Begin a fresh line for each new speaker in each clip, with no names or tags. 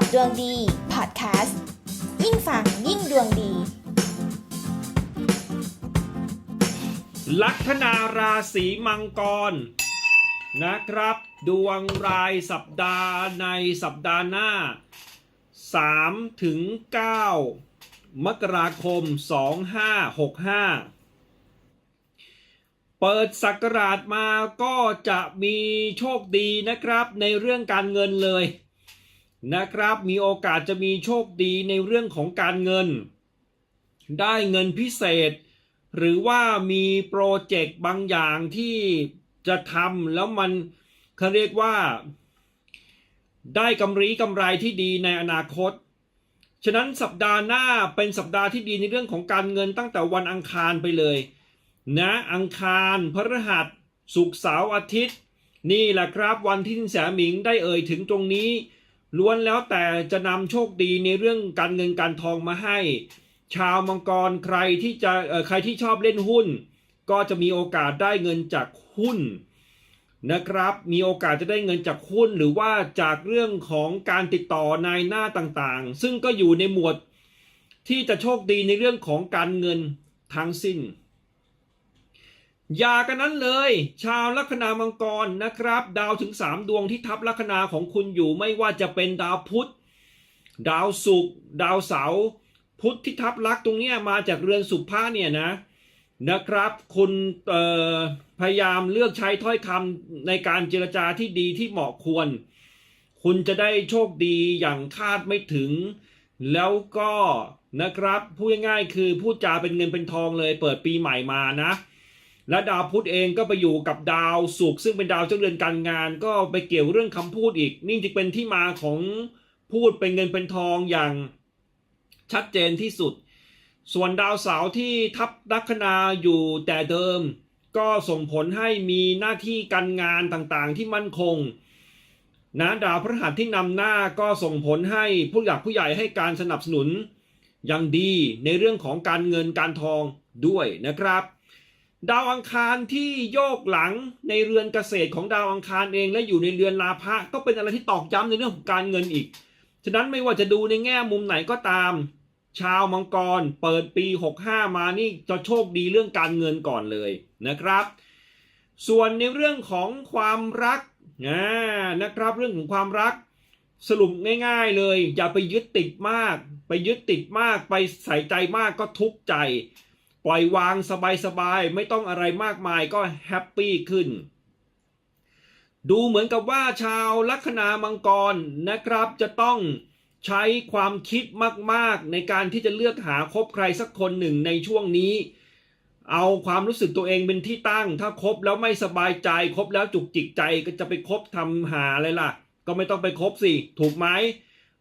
กับดวงดีพอดแคสต์ยิ่งฟังยิ่งดวงดี
ลัคนาราศีมังกรนะครับ ดวงรายสัปดาห์ในสัปดาห์หน้า 3 ถึง 9 มกราคม 2565เปิดสักราชมาก็จะมีโชคดีนะครับในเรื่องการเงินเลย นะครับ มีโอกาสจะมีโชคดีในเรื่องของการเงิน ได้เงินพิเศษ หรือว่ามีโปรเจกต์บางอย่างที่จะทำแล้วมันเขาเรียกว่า ได้กำไรกำไรที่ดีในอนาคต ฉะนั้นสัปดาห์หน้าเป็นสัปดาห์ที่ดีในเรื่องของการเงินตั้งแต่วันอังคารไปเลย นะอังคารพฤหัสศุกร์เสาร์อาทิตย์ นี่แหละครับวันที่สินแสหมิงได้เอ่ยถึงตรงนี้ ล้วนแล้วแต่จะนำโชคดีในเรื่องการเงินการทองมาให้ ชาวมังกรใครที่จะใครที่ชอบเล่นหุ้น ก็จะมีโอกาสได้เงินจากหุ้นนะครับ มีโอกาสจะได้เงินจากหุ้นหรือว่าจากเรื่องของการติดต่อนายหน้าต่างๆ ซึ่งก็อยู่ในหมวดที่จะโชคดีในเรื่องของการเงินทั้งสิ้น อย่ากันนั้นเลย ชาวลัคนามังกรนะครับ ดาวถึง 3 ดวงที่ทับลัคนาของคุณอยู่ไม่ว่าจะเป็นดาวพุธ ดาวศุกร์ดาวเสาร์พุธที่ทับลักษณ์ตรงนี้มาจากเรือนสุภาเนี่ยนะนะครับ คุณพยายามเลือกใช้ถ้อยคำในการเจรจาที่ดีที่เหมาะควร คุณจะได้โชคดีอย่างคาดไม่ถึง แล้วก็นะครับพูดง่ายๆคือพูดจาเป็นเงินเป็นทองเลยเปิดปีใหม่มานะ และดาวพุธเองก็ไปอยู่กับดาวศุกร์ซึ่งเป็นดาวเจ้าเรือนการงาน ก็ไปเกี่ยวเรื่องคำพูดอีก นี่จึงเป็นที่มาของพูดเป็นเงินเป็นทองอย่างชัดเจนที่สุด ส่วนดาวเสาร์ที่ทับลัคนาอยู่แต่เดิม ก็ส่งผลให้มีหน้าที่การงานต่างๆที่มั่นคงนะดาวพฤหัสที่นำหน้าก็ส่งผลให้ผู้หลักผู้ใหญ่ให้การสนับสนุนอย่างดีในเรื่องของการเงินการทองด้วยนะครับ ดาวอังคารที่โยกหลังในเรือนเกษตรของดาวอังคารเองและอยู่ในเรือนลาภะก็เป็นอะไรที่ตอกย้ำในเรื่องของการเงินอีก ฉะนั้นไม่ว่าจะดูในแง่มุมไหนก็ตาม ชาวมังกรเปิดปี 65 มานี่จะโชคดีเรื่องการเงินก่อนเลยนะครับ ส่วนในเรื่องของความรักนะนะครับเรื่องของความรักสรุปง่าย ๆเลย อย่าไปยึดติดมาก ไปยึดติดมากไปใส่ใจมากก็ทุกข์ใจ ปล่อยวางสบายๆ ไม่ต้องอะไรมากมายก็แฮปปี้ขึ้น ดูเหมือนกับว่าชาวลัคนามังกรนะครับจะต้องใช้ความคิดมากๆ ในการที่จะเลือกหาคบใครสักคนหนึ่งในช่วงนี้ เอาความรู้สึกตัวเองเป็นที่ตั้ง ถ้าคบแล้วไม่สบายใจคบแล้วจุกจิกใจก็จะไปคบทำหาอะไรล่ะ ก็ไม่ต้องไปคบสิ ถูกไหม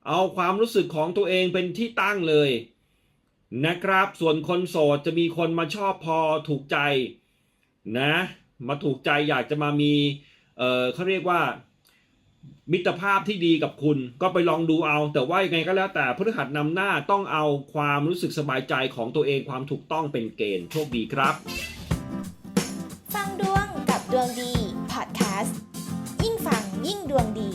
เอาความรู้สึกของตัวเองเป็นที่ตั้งเลย นะครับ ส่วนคนโสดจะมีคนมาชอบพอถูกใจนะ มาถูกใจอยากจะมามี เออเขาเรียกว่า มิตรภาพที่ดีกับคุณ ก็ไปลองดูเอา แต่ว่ายังไงก็แล้วแต่พฤหัสนำหน้าต้องเอาความรู้สึกสบายใจของตัวเองความถูกต้องเป็นเกณฑ์โชคดีครับ
ฟังดวงกับดวงดีพอดแคสต์ยิ่งฟังยิ่งดวงดี